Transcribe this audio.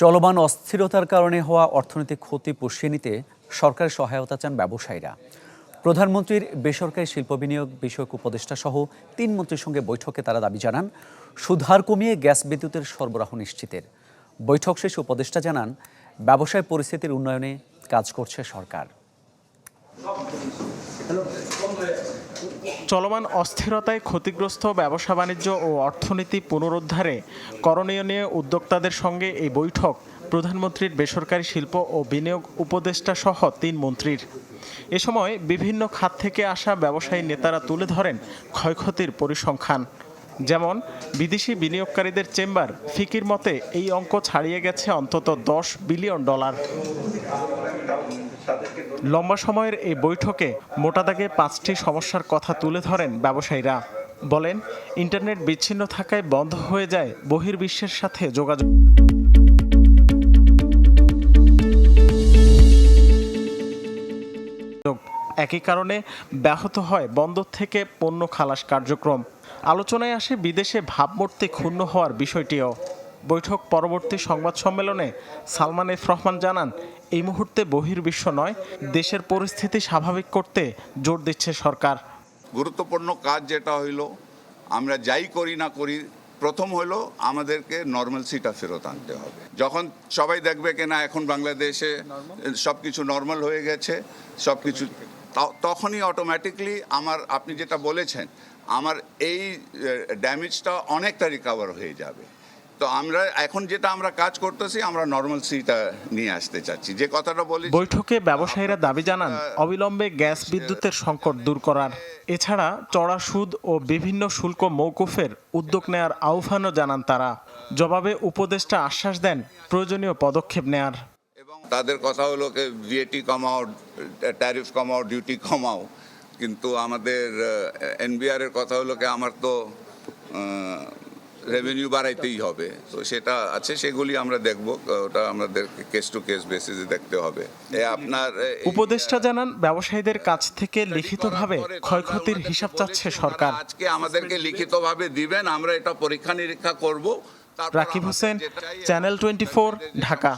চলমান অস্থিরতার কারণে হওয়া অর্থনৈতিক ক্ষতি পুষিয়ে নিতে সরকারের সহায়তা চান ব্যবসায়ীরা। প্রধানমন্ত্রীর বেসরকারি শিল্প বিনিয়োগ বিষয়ক উপদেষ্টা সহ তিন মন্ত্রীর সঙ্গে বৈঠকে তারা দাবি জানান সুধার কমিয়ে গ্যাস বিদ্যুতের সরবরাহ নিশ্চিতের। বৈঠক শেষে উপদেষ্টা জানান, ব্যবসায় পরিস্থিতির উন্নয়নে কাজ করছে সরকার। চলমান অস্থিরতায় ক্ষতিগ্রস্ত ব্যবসা বাণিজ্য ও অর্থনীতি পুনরুদ্ধারে করণীয় নিয়ে উদ্যোক্তাদের সঙ্গে এই বৈঠক প্রধানমন্ত্রীর বেসরকারি শিল্প ও বিনিয়োগ উপদেষ্টা সহ তিন মন্ত্রীর। এ সময় বিভিন্ন খাত থেকে আসা ব্যবসায়ী নেতারা তুলে ধরেন ক্ষয়ক্ষতির পরিসংখ্যান। যেমন, বিদেশি বিনিয়োগকারীদের চেম্বার ফিকির মতে এই অঙ্ক ছাড়িয়ে গেছে অন্তত দশ বিলিয়ন ডলার। লম্বা সময়ের এই বৈঠকে মোটা দাগে পাঁচটি সমস্যার কথা তুলে ধরেন ব্যবসায়ীরা। বলেন, ইন্টারনেট বিচ্ছিন্ন থাকায় বন্ধ হয়ে যায় বহির্বিশ্বের সাথে যোগাযোগ। একই কারণে ব্যাহত হয় বন্দর থেকে পণ্য খালাস কার্যক্রম। আলোচনায় আসে বিদেশে ভাবমূর্তি ক্ষুণ্ণ হওয়ার বিষয়টিও। বৈঠক পরবর্তী সংবাদ সম্মেলনে সালমান এফ রহমান জানান, এই মুহূর্তে বহির্বিশ্ব নয়, দেশের পরিস্থিতি স্বাভাবিক করতে জোর দিচ্ছে সরকার। গুরুত্বপূর্ণ কাজ যেটা হইল, আমরা যাই করি না করি, প্রথম হলো আমাদেরকে নর্মালসিটা ফেরত আনতে হবে। যখন সবাই দেখবে কি না, এখন বাংলাদেশে সব কিছু নর্মাল হয়ে গেছে সব কিছু তখনই অটোমেটিকলি আমার, আপনি যেটা বলেছেন, আমার এই ড্যামেজটা অনেকটা রিকভার হয়ে যাবে। তো আমরা এখন যেটা আমরা কাজ করতেছি আমরা নর্মালসিটা নিয়ে আসতে চাচ্ছি। যে কথাটা বলি বৈঠকে ব্যবসায়ীরা দাবি জানান অবিলম্বে গ্যাস বিদ্যুতের সংকট দূর করার। এছাড়া চড়া সুদ ও বিভিন্ন শুল্ক মৌকুফের উদ্যোগ নেয়ার আহ্বানও জানান তারা। জবাবে উপদেষ্টা আশ্বাস দেন প্রয়োজনীয় পদক্ষেপ নেয়ার। এবং তাদের কথা হলো ভিএটি কমাও ট্যারিফ কমাও ডিউটি কমাও। কিন্তু আমাদের এনবিআর এর কথা হলো কি আমার তো রেভিনিউ বাড়াইতেই হবে। তো সেটা আছে সেগুলি আমরা দেখব ওটা আমাদের কেস টু কেস বেসিসে দেখতে হবে। এ আপনার উপদেষ্টা জানান ব্যবসায়ীদের কাছ থেকে লিখিতভাবে ক্ষয়ক্ষতির হিসাব চাচ্ছে সরকার। আজকে আমাদেরকে লিখিতভাবে দিবেন আমরা এটা পরীক্ষা নিরীক্ষা করব Rakib Hossain channel twenty four Dhaka.